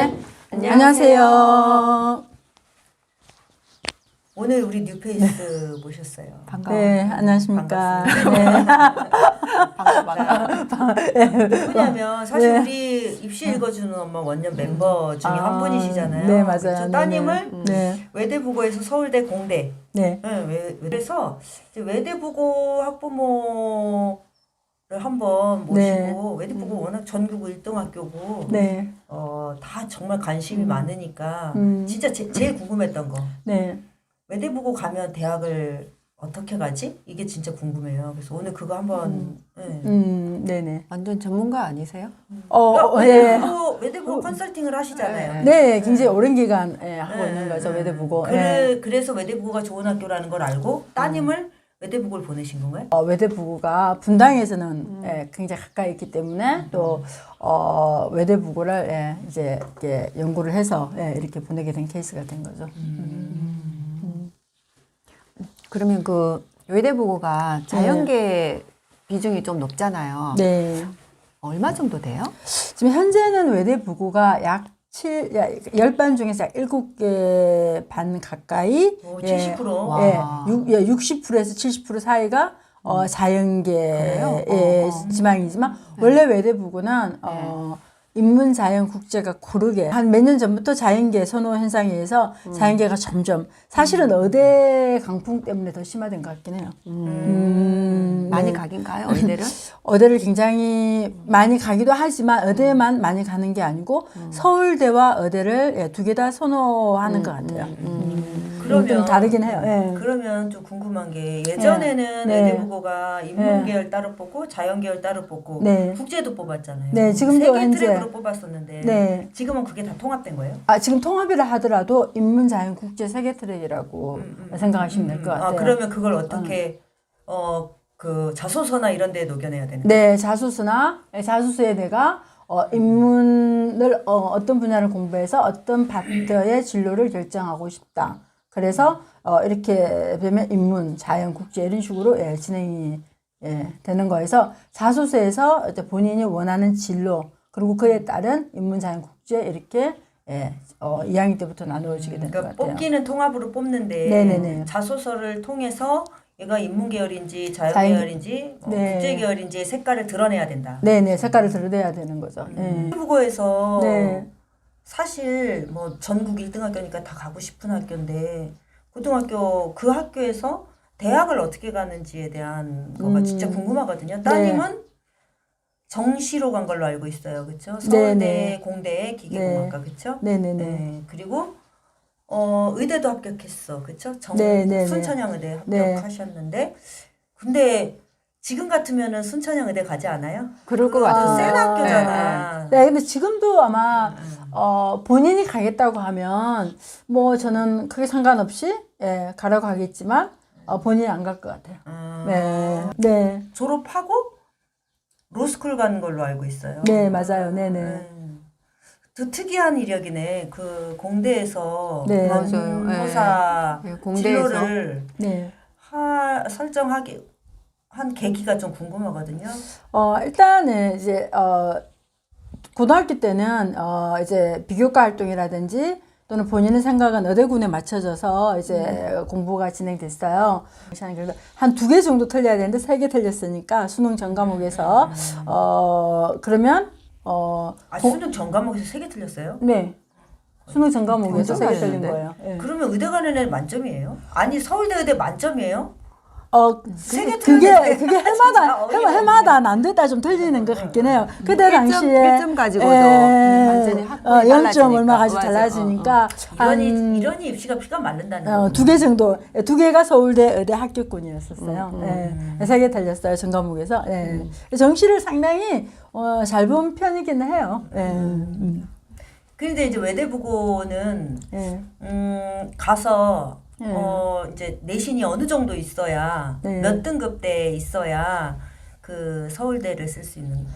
네. 안녕하세요. 오늘 우리 뉴페이스 모셨어요. 반가워. 네, 안녕하십니까. 반가워. 반가워. 누구냐면 사실 네. 우리 입시 읽어주는 엄마 원년 멤버 중에 한 아, 분이시잖아요. 네, 맞아요. 그렇죠? 네, 따님을 네. 네. 외대 부고에서 서울대 공대. 네. 네, 외- 그래서 이제 외대 부고 학부모를 한번 모시고 네. 외대부고 워낙 전국 1등 학교고 네. 어, 다 정말 관심이 많으니까 음. 진짜 제, 제일 궁금했던 거 네. 외대부고 가면 대학을 어떻게 가지? 이게 진짜 궁금해요. 그래서 오늘 그거 한번 네. 음, 네 네. 완전 전문가 아니세요? 어, 그러니까 어, 예. 외대부고, 외대부고 컨설팅을 하시잖아요. 네, 굉장히 오랜 기간 예, 하고 네, 있는 거죠, 네. 외대부고. 그래, 예. 그래서 외대부고가 좋은 학교라는 걸 알고 따님을 외대부고를 보내신 건가요? 어, 외대부고가 분당에서는 예, 굉장히 가까이 있기 때문에 또 어, 외대부고를 예, 이제 이렇게 연구를 해서 예, 이렇게 보내게 된 케이스가 된 거죠. 그러면 그 외대부고가 자연계 비중이 좀 높잖아요. 네. 얼마 정도 돼요? 지금 현재는 외대 부고가 약 7, 야, 10반 중에서 약 7개 반 가까이 오, 예, 70%? 예, 와. 육- 예, 60%에서 70% 사이가 어, 그래요? 자연계의 어, 어. 지망이지만 원래 외대부고는 어, 인문 자연 국제가 고르게 한 몇 년 전부터 자연계 선호 현상에 의해서 자연계가 점점 사실은 의대 강풍 때문에 더 심화된 것 같긴 해요. 음, 많이 네. 가긴 가요, 의대를? 의대를 굉장히 많이 가기도 하지만 의대만 많이 가는 게 아니고 서울대와 의대를 예, 두개 다 선호하는 것 같아요. 음, 그러면 좀 다르긴 해요. 예. 그러면 좀 궁금한 게 예전에는 네. 외대부고가 인문계열 따로 뽑고 자연계열 따로 뽑고 네. 국제도 뽑았잖아요. 네, 지금도 세개 현재- 트랙으로 뽑았었는데 네. 지금은 그게 다 통합된 거예요? 아, 지금 통합이라 하더라도 인문 자연 국제 세계 트랙이라고 생각하시면 될것 같아요. 아, 그러면 그걸 어떻게 어 그 자소서나 이런 데에 녹여내야 되는? 네, 자소서나 예, 자소서에 내가 어, 인문을 어, 어떤 분야를 공부해서 어떤 파트의 진로를 결정하고 싶다. 그래서 어, 이렇게 되면 인문, 자연, 국제 이런 식으로 예, 진행이 예, 되는 거에서 자소서에서 본인이 원하는 진로 그리고 그에 따른 인문, 자연, 국제 이렇게 예, 어, 2학년 때부터 나누어지게 되는 그러니까 것 같아요. 뽑기는 통합으로 뽑는데 네네네. 자소서를 통해서 얘가 인문 계열인지 자연 계열인지 뭐 네. 국제 계열인지 색깔을 드러내야 된다. 네, 네, 색깔을 드러내야 되는 거죠. 예. 부고에서 네. 사실 뭐 전국 1등 학교니까 다 가고 싶은 학교인데 고등학교 그 학교에서 대학을 어떻게 가는지에 대한 거가 음. 진짜 네. 궁금하거든요. 따님은 정시로 간 걸로 알고 있어요. 그렇죠? 네, 서울대 네. 공대 기계공학과 그렇죠? 네, 네, 네. 네. 그리고 어 의대도 합격했어. 그렇죠? 정 네, 네, 네. 순천향 의대 네. 합격하셨는데 근데 지금 같으면은 순천향 의대 가지 않아요? 그럴 것그 같은데. 센 학교잖아. 네, 근데 지금도 아마 어, 본인이 가겠다고 하면 뭐 저는 크게 상관없이 예, 가라고 하겠지만 어, 본인이 안 갈 것 같아요. 음, 네, 네, 졸업하고 로스쿨 가는 걸로 알고 있어요. 네, 맞아요, 네, 네, 음. 또 특이한 이력이네. 그 공대에서 네. 맞아요. 변호사 네, 공대에서. 진로를 네. 하, 설정하기 한 계기가 좀 궁금하거든요. 어, 일단은 이제 어, 고등학교 때는 어, 이제 비교과 활동이라든지 또는 본인의 생각은 의대군에 맞춰져서 이제 공부가 진행됐어요. 그래서 한 두 개 정도 틀려야 되는데 세 개 틀렸으니까 수능 전 과목에서 어 그러면 어아 수능 전 과목에서 세 개 틀렸어요? 네. 수능 전 과목에서 세 개 틀린? 거예요. 예. 그러면 의대 가는 애 만점이에요? 아니 서울대 의대 만점이에요? 어, 세개 그게, 그게 진짜 해마다, 해마, 해마다 난데다 좀 틀리는 것 같긴 해요. 그때 일점- 당시에. 일점 가지고도 예, 완전히 학군이 어, 0점 달라지니까. 얼마 가지고. 달라지니까. 이러니 한, 이러니 입시가 피가 마른다는 어, 거. 두개 정도, 예, 두 개가 서울대 의대 합격군이었었어요. 예, 세개 틀렸어요, 전 과목에서. 예. 정시를 상당히, 어, 잘 본 편이긴 해요. 예. 음. 근데 이제 외대부고는 예. 음, 가서 네. 어 이제 내신이 어느 정도 있어야 네. 몇 등급대 있어야 그 서울대를 쓸 수 있는?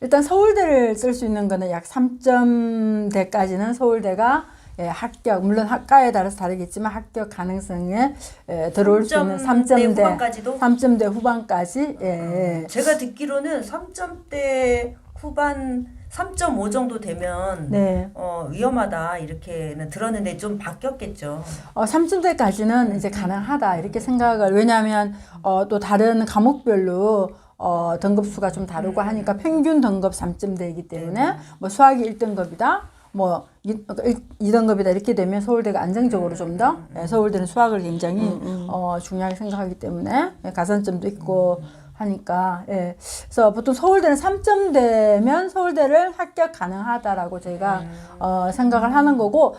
일단 서울대를 쓸 수 있는 거는 약 3점대까지는 서울대가 예, 합격, 물론 학과에 따라서 다르겠지만 합격 가능성에 예, 들어올 수 있는 3점대 3점대, 후반까지도? 3점대 후반까지 예, 제가 듣기로는 3점대 후반 3.5 정도 되면 네. 어, 위험하다 이렇게는 들었는데 좀 바뀌었겠죠. 어, 3층대까지는 이제 가능하다 이렇게 생각을 왜냐하면 어, 또 다른 과목별로 어, 등급 수가 좀 다르고 하니까 평균 등급 3점대이기 때문에 뭐 수학이 1등급이다 뭐 2, 등급이다 이렇게 되면 서울대가 안정적으로 좀더 서울대는 수학을 굉장히 어, 중요하게 생각하기 때문에 예, 가산점도 있고 하니까 예. 그래서 보통 서울대는 3점대면 서울대를 합격 가능하다라고 저희가 어, 생각을 하는 거고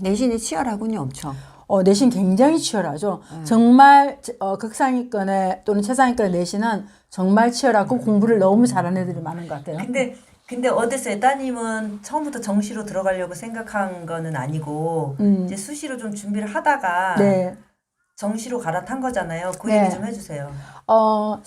내신이 치열하군요, 엄청. 어, 내신 굉장히 치열하죠. 정말 어, 극상위권의 또는 최상위권의 내신은 정말 치열하고 공부를 너무 잘하는 애들이 많은 것 같아요. 근데 근데 어땠어요? 따님은 처음부터 정시로 들어가려고 생각한 거는 아니고 음. 이제 수시로 좀 준비를 하다가 네. 정시로 갈아탄 거잖아요. 그 네. 얘기 좀 해주세요. 어,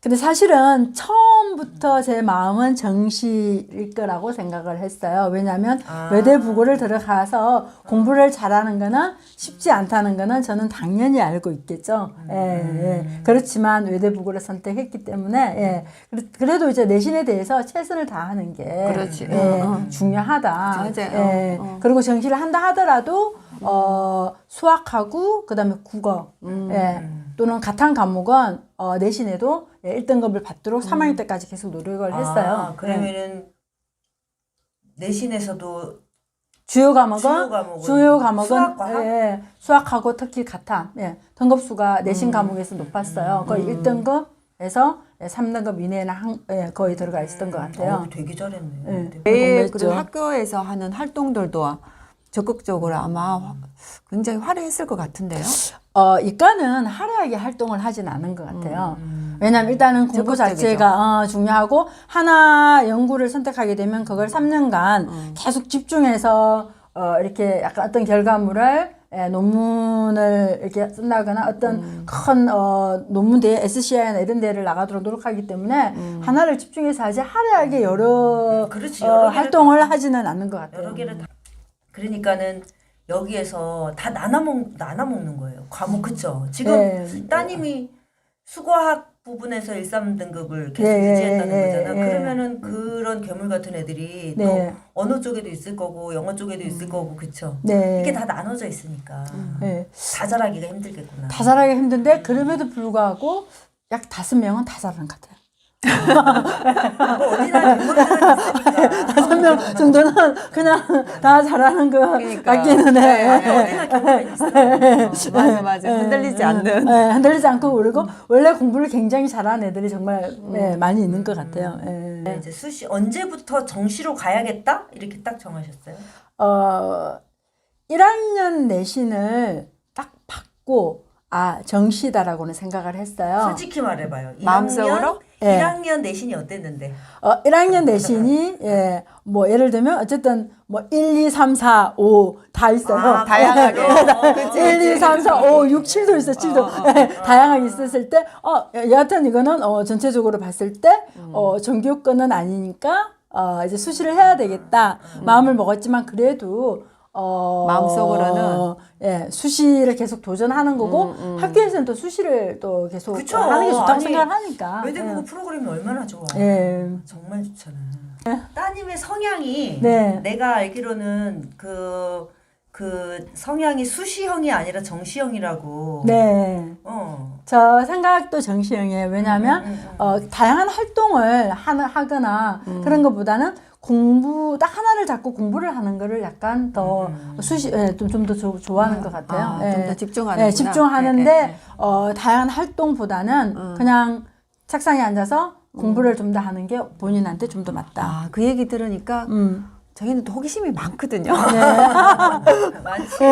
근데 사실은 처음부터 제 마음은 정시일 거라고 생각을 했어요. 왜냐하면 아. 외대 부고를 들어가서 공부를 잘하는 거는 쉽지 않다는 거는 저는 당연히 알고 있겠죠. 예, 예. 그렇지만 외대 부고를 선택했기 때문에, 예. 그래- 그래도 이제 내신에 대해서 최선을 다하는 게 그렇지. 예, 어, 어. 중요하다. 맞아요. 예. 어, 어. 그리고 정시를 한다 하더라도 어, 수학하고 그다음에 국어 음. 예. 또는 같은 과목은 어, 내신에도 예, 1등급을 받도록 3학년 때까지 계속 노력을 했어요. 아, 예. 그러면은 내신에서도 주요 과목은 주요 과목은 주요 과목은 수학과 학? 예, 예, 수학하고 특히 같아. 예. 등급수가 내신 음. 과목에서 높았어요. 거의 1등급에서 3등급 이내에는 한, 예, 거의 들어가 있었던 것 같아요. 어, 되게 잘했네. 예. 네. 매일 공부했죠. 그 학교에서 하는 활동들도 적극적으로 아마 화- 굉장히 화려했을 것 같은데요. 어, 이과는 화려하게 활동을 하진 않은 것 같아요. 음. 왜냐하면 일단은 공부. 자체가 어, 중요하고 하나 연구를 선택하게 되면 그걸 3년간 음. 계속 집중해서 어, 이렇게 약간 어떤 결과물을 예, 논문을 이렇게 쓴다거나 어떤 음. 큰 어, 논문 대회 SCI나 이런 데를 나가도록 노력하기 때문에 음. 하나를 집중해서 하지 화려하게 여러 그렇지, 어, 여러 개를 활동을 하지는 않는 것 같아요. 그러니까는 여기에서 다 나눠 먹 나눠 먹는 거예요. 과목 그쵸? 지금 네. 따님이 수거학 부분에서 1, 3등급을 계속 네, 유지했다는 네, 거잖아. 네. 그러면은 그런 괴물 같은 애들이 네. 또 언어 쪽에도 있을 거고 영어 쪽에도 있을 거고 그쵸? 네. 이게 다 나눠져 있으니까 네. 다 잘하기가 힘들겠구나. 다 잘하기 힘든데 그럼에도 불구하고 약 다섯 명은 다 잘하는 것 같아요. 뭐 어디나. 다섯 명 정도는 그냥 다 잘하는 것 그러니까. 같기는 네, 해. 네. 어디나 괴물이 있어. 맞아, 맞아. 흔들리지 않는. 네, 흔들리지 않고 그리고 원래 공부를 굉장히 잘하는 애들이 정말 네, 많이 있는 것 같아요. 예. 네, 이제 수시 언제부터 정시로 가야겠다 이렇게 딱 정하셨어요? 어, 1학년 내신을 딱 받고 아 정시다라고는 생각을 했어요. 솔직히 말해봐요. 마음속으로? 1학년, 예. 1학년 내신이 어땠는데? 어, 1학년 내신이 예, 뭐 예를 들면 어쨌든 뭐 1, 2, 3, 4, 5 다 있어요. 아, 다양하게. 어, 그치, 1, 2, 3, 4, 5, 6, 7도 있어, 7도. 어, 어, 예, 다양하게 있었을 때, 어, 여- 여하튼 이거는, 어, 전체적으로 봤을 때, 어, 정규권은 아니니까, 어, 이제 수시를 해야 되겠다. 마음을 먹었지만, 그래도, 어, 마음속으로는? 예, 수시를 계속 도전하는 거고, 학교에서는 또 수시를 또 계속 그쵸. 하는 게 좋다고 아니, 생각을 하니까. 외대부고 프로그램이 얼마나 좋아. 예. 정말 좋잖아. 따님의 성향이 네. 내가 알기로는 그, 그 성향이 수시형이 아니라 정시형이라고. 네. 어. 저 생각도 정시형이에요. 왜냐하면 음, 음, 음. 어, 다양한 활동을 하는, 하거나 그런 것보다는 공부 딱 하나를 잡고 공부를 하는 거를 약간 더 음. 수시 예, 좀더 좋아하는 것 같아요. 아, 예. 좀더 집중하는구나. 예, 집중하는데 예, 예, 예. 어, 다양한 활동보다는 음. 그냥 책상에 앉아서 공부를 좀더 하는 게 본인한테 좀 더 맞다. 아, 그 얘기 들으니까 음. 저희는 또 호기심이 많거든요. 많지.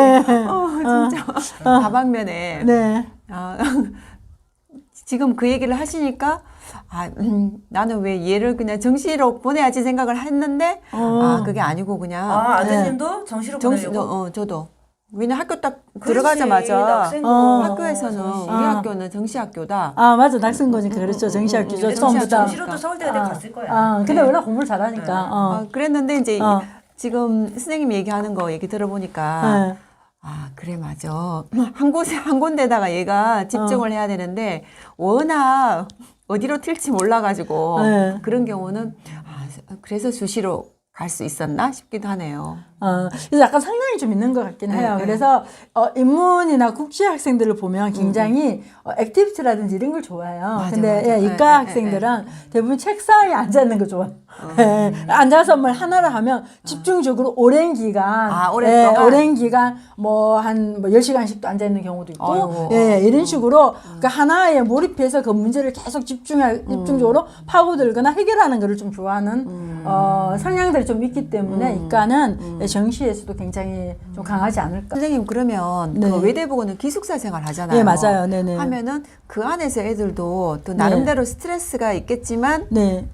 어, 진짜. 다방면에. 네. 아, 지금 그 얘기를 하시니까 아, 음, 나는 왜 얘를 그냥 정시로 보내야지 생각을 했는데 어. 아, 그게 아니고 그냥 아, 아드님도 정시로 정시 보내려고? 어, 저도 왜냐 학교 딱 그렇지, 들어가자마자 낙생고. 어. 학교에서는 정시. 우리 아. 학교는 정시 학교다. 아 맞아 낙생고니까 그렇죠 정시학교죠 음, 근데 처음부터. 정시로도 서울대에 아, 갔을 거야. 아 근데 네. 원래 공부를 잘하니까. 네. 어. 아, 그랬는데 이제 어. 지금 선생님이 얘기하는 거 얘기 들어보니까 네. 아, 그래, 맞아. 한 곳에, 한 군데다가 얘가 집중을 해야 되는데, 워낙 어디로 튈지 몰라가지고, 네. 그런 경우는, 아, 그래서 수시로 갈 수 있었나 싶기도 하네요. 어, 그래서 약간 성향이 좀 있는 것 같긴 해요. 네, 그래서 어, 인문이나 국제 학생들을 보면 굉장히 어, 액티비티라든지 이런 걸 좋아해요. 맞아, 근데 맞아. 예, 네, 이과 네, 학생들은 대부분 책상에 앉아 있는 거 좋아해요. 예, 앉아서 뭘 하나를 하면 집중적으로 오랜 기간, 아, 오랫동안? 예, 오랜 기간 뭐한뭐 10시간씩도 앉아 있는 경우도 있고, 아이고. 예, 이런 식으로 그 하나에 몰입해서 그 문제를 계속 집중하, 집중적으로 파고들거나 해결하는 거를 좀 좋아하는 어, 성향들이 좀 있기 때문에 이과는 정시에서도 굉장히 좀 강하지 않을까. 선생님 그러면 네. 그 외대보고는 기숙사 생활 하잖아요. 예, 맞아요. 네네. 하면은 그 안에서 애들도 또 나름대로 스트레스가 있겠지만 네.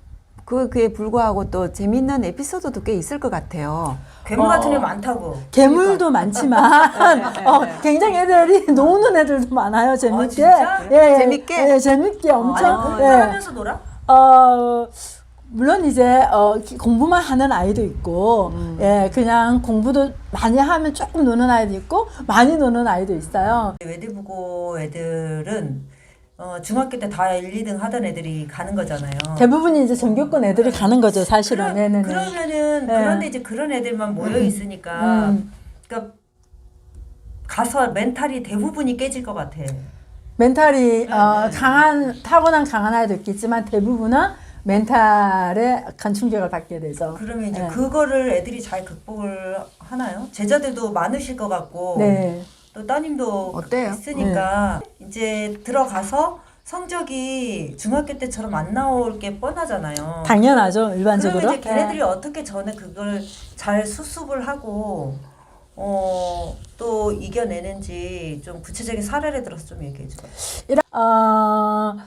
그 그에 불구하고 또 재밌는 에피소드도 꽤 있을 것 같아요. 괴물 같은 어. 애 많다고. 괴물도 많지만 어, 굉장히 애들이 노는 애들도 많아요. 재밌게. 진짜? 예, 재밌게? 예, 재밌게 엄청. 아니 예. 공부하면서 놀아? 어, 물론 이제 어, 기- 공부만 하는 아이도 있고, 음. 예, 그냥 공부도 많이 하면 조금 노는 아이도 있고, 많이 노는 아이도 있어요. 외대부고 애들은 어, 중학교 때 다 1, 2등 하던 애들이 가는 거잖아요. 대부분이 이제 전교권 애들이 가는 거죠, 사실은. 그러, 네네네. 그러면은 네. 그런데 이제 그런 애들만 모여 있으니까 음. 그러니까 가서 멘탈이 대부분이 깨질 것 같아. 멘탈이 네, 어, 강한 타고난 강한 아이도 있겠지만 대부분은 멘탈에 간 충격을 받게 되죠. 그러면 이제 네. 그거를 애들이 잘 극복을 하나요? 제자들도 많으실 것 같고 네. 또 따님도 어때요? 있으니까 이제 들어가서 성적이 중학교 때처럼 안 나올 게 뻔하잖아요. 당연하죠, 일반적으로. 그러면 이제 걔네들이 네. 어떻게 전에 그걸 잘 수습을 하고 어, 또 이겨내는지 좀 구체적인 사례를 들어서 좀 얘기해. 이런- 어,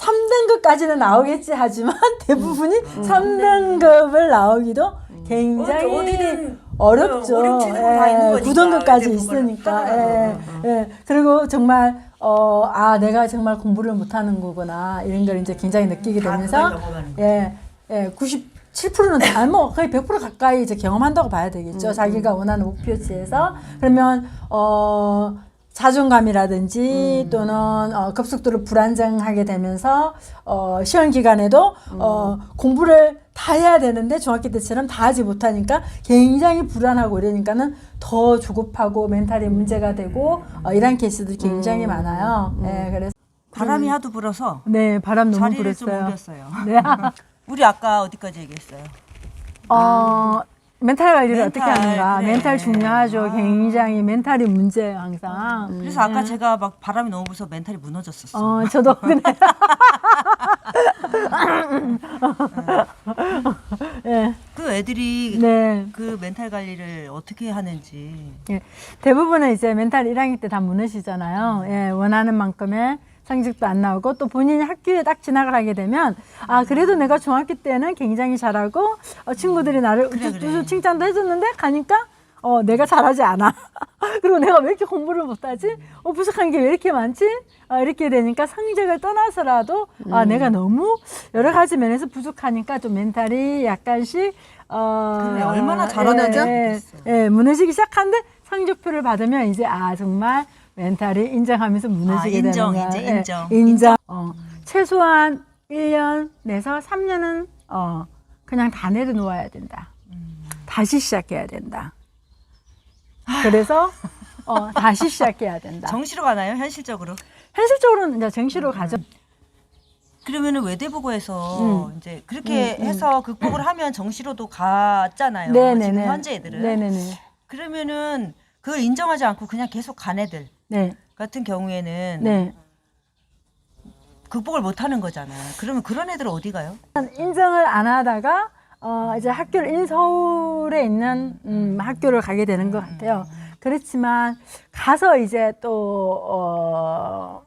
3등급까지는 나오겠지 하지만 대부분이 음. 3등급을 나오기도 굉장히 어디- 어디든 어렵죠. 어, 거니까. 9등급까지 이제 그걸 있으니까. 예, 예. 그리고 정말 어, 아, 내가 정말 공부를 못하는 거구나. 이런 걸 이제 굉장히 느끼게 다 되면서. 예, 예, 97%는 다, 뭐 거의 100% 가까이 이제 경험한다고 봐야 되겠죠. 음, 자기가 원하는 목표치에서 그러면 어 자존감이라든지 음. 또는 어, 급속도로 불안정하게 되면서 어, 시험 기간에도 어, 음. 공부를 다 해야 되는데 중학교 때처럼 다 하지 못하니까 굉장히 불안하고 이러니까는 더 조급하고 멘탈이 문제가 되고 어, 이런 케이스들이 굉장히 많아요. 네, 그래서 바람이 하도 불어서 네 바람 너무 자리를 좀 불었어요. 옮겼어요. 네. 우리 아까 어디까지 얘기했어요? 어, 멘탈 관리를 멘탈, 어떻게 하는가. 그래. 멘탈 중요하죠. 아. 굉장히 멘탈이 문제예요, 항상. 그래서 아까 제가 막 바람이 너무 불어서 멘탈이 무너졌었어. 어, 저도 그래. 예, 그 애들이 네. 그 멘탈 관리를 어떻게 하는지. 예. 대부분은 이제 멘탈 1학년 때 다 무너지잖아요. 예, 원하는 만큼의 성적도 안 나오고 또 본인이 학교에 딱 진학을 하게 되면 아 그래도 내가 중학교 때는 굉장히 잘하고 어, 친구들이 나를 그래, 그래. 칭찬도 해줬는데 가니까 어 내가 잘하지 않아. 그리고 내가 왜 이렇게 공부를 못하지? 어 부족한 게 왜 이렇게 많지? 아, 이렇게 되니까 성적을 떠나서라도 아 내가 너무 여러 가지 면에서 부족하니까 좀 멘탈이 약간씩 어 그래, 얼마나 잘하는지 예, 모르겠어. 예, 무너지기 시작하는데 성적표를 받으면 이제 아 정말 멘탈이 인정하면서 무너지게 아, 인정, 되는 거야. 인정. 예, 인정. 어, 최소한 1년 내서 3년은 어, 그냥 다 내려놓아야 된다. 음. 다시 시작해야 된다. 그래서 어, 다시 시작해야 된다. 정시로 가나요? 현실적으로? 현실적으로는 이제 정시로 가죠. 그러면은 외대부고에서 음. 이제 그렇게 해서 극복을 하면 정시로도 갔잖아요. 지금 현재 애들은. 네네네. 그러면은 그걸 인정하지 않고 그냥 계속 간 애들 네. 같은 경우에는 네. 극복을 못 하는 거잖아요. 그러면 그런 애들은 어디 가요? 인정을 안 하다가 어 이제 학교를 인 서울에 있는 음, 학교를 가게 되는 것 같아요. 그렇지만 가서 이제 또 어,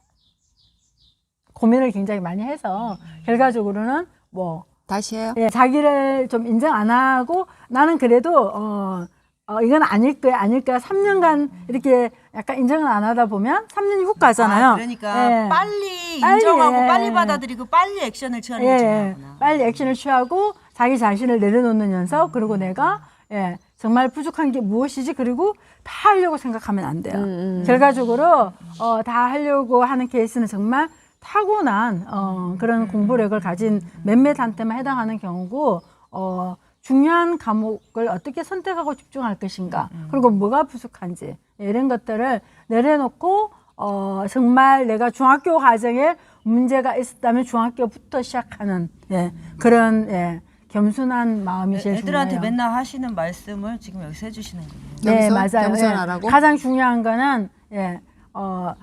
고민을 굉장히 많이 해서 결과적으로는 뭐 다시 해요. 예, 자기를 좀 인정 안 하고 나는 그래도 어, 어 이건 아닐 거야 아닐 거야 3년간 이렇게 약간 인정을 안 하다 보면 3년이 훅 가잖아요. 아, 그러니까 예. 빨리 빨리, 인정하고 예. 빨리 받아들이고 빨리 액션을 취하는 게 예, 중요하구나. 빨리 액션을 취하고 자기 자신을 내려놓는 연습 그리고 내가 예, 정말 부족한 게 무엇이지 그리고 다 하려고 생각하면 안 돼요. 음, 결과적으로 어, 다 하려고 하는 케이스는 정말 타고난 어, 그런 공부력을 가진 몇몇한테만 해당하는 경우고 어, 중요한 과목을 어떻게 선택하고 집중할 것인가, 음, 그리고 뭐가 부족한지 예, 이런 것들을 내려놓고 어, 정말 내가 중학교 과정에 문제가 있었다면 중학교부터 시작하는 예, 그런 예, 겸손한 마음이 제일 애들한테 중요해요. 맨날 하시는 말씀을 지금 여기서 해주시는 거예요. 네, 겸손? 맞아요. 겸손하라고? 예. 가장 중요한 거는 예, 어,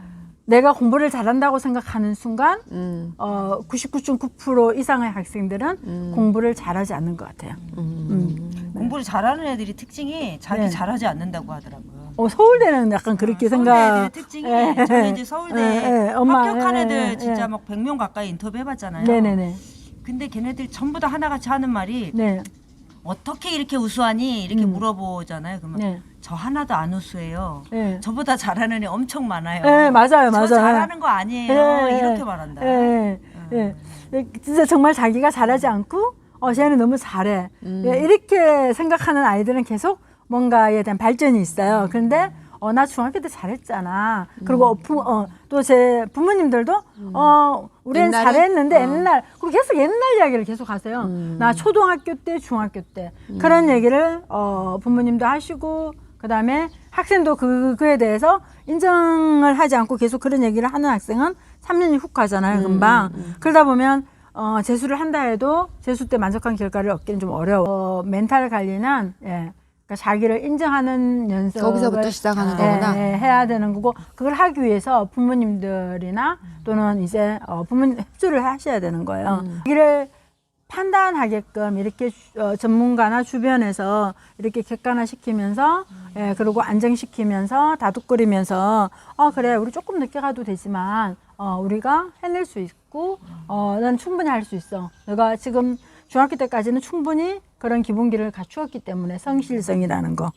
내가 공부를 잘한다고 생각하는 순간 음, 어, 99.9% 이상의 학생들은 공부를 잘하지 않는 것 같아요. 음. 공부를 잘하는 애들이 특징이 자기 네. 잘하지 않는다고 하더라고요. 어, 서울대는 약간 그렇게 서울대 생각. 애들의 특징이 예, 저는 이제 서울대 예, 예, 엄마, 합격한 예, 애들 예, 진짜 예. 막 100명 가까이 인터뷰해봤잖아요. 네네네. 근데 걔네들 전부 다 하나같이 하는 말이 네. 어떻게 이렇게 우수하니 이렇게 물어보잖아요. 그러면 네. 저 하나도 안 우수해요. 네. 저보다 잘하는 애 엄청 많아요. 네, 맞아요, 저 맞아요. 잘하는 거 아니에요. 예, 예, 이렇게 예. 말한다. 예, 예. 예, 진짜 정말 자기가 잘하지 않고, 어, 쟤는 너무 잘해. 예, 이렇게 생각하는 아이들은 계속 뭔가에 대한 발전이 있어요. 그런데, 어, 나 중학교 때 잘했잖아. 그리고 부, 어, 또 제 부모님들도, 어, 우리는 옛날에? 잘했는데 어. 옛날, 그리고 계속 옛날 이야기를 계속 하세요. 나 초등학교 때, 중학교 때. 그런 얘기를, 어, 부모님도 하시고, 그 다음에 학생도 그, 그에 대해서 인정을 하지 않고 계속 그런 얘기를 하는 학생은 3년이 훅 가잖아요, 금방. 그러다 보면, 어, 재수를 한다 해도 재수 때 만족한 결과를 얻기는 좀 어려워. 어, 멘탈 관리는, 예. 그러니까 자기를 인정하는 연습을 거기서부터 시작하는 예, 거구나. 예, 해야 되는 거고 그걸 하기 위해서 부모님들이나 또는 이제 어, 부모님 협조를 하셔야 되는 거예요. 자기를 판단하게끔 이렇게 주- 어, 전문가나 주변에서 이렇게 객관화시키면서 예, 그리고 안정시키면서 다독거리면서 어 그래 우리 조금 늦게 가도 되지만 어 우리가 해낼 수 있고 어 난 충분히 할 수 있어. 내가 지금 중학교 때까지는 충분히 그런 기본기를 갖추었기 때문에 성실성이라는 거.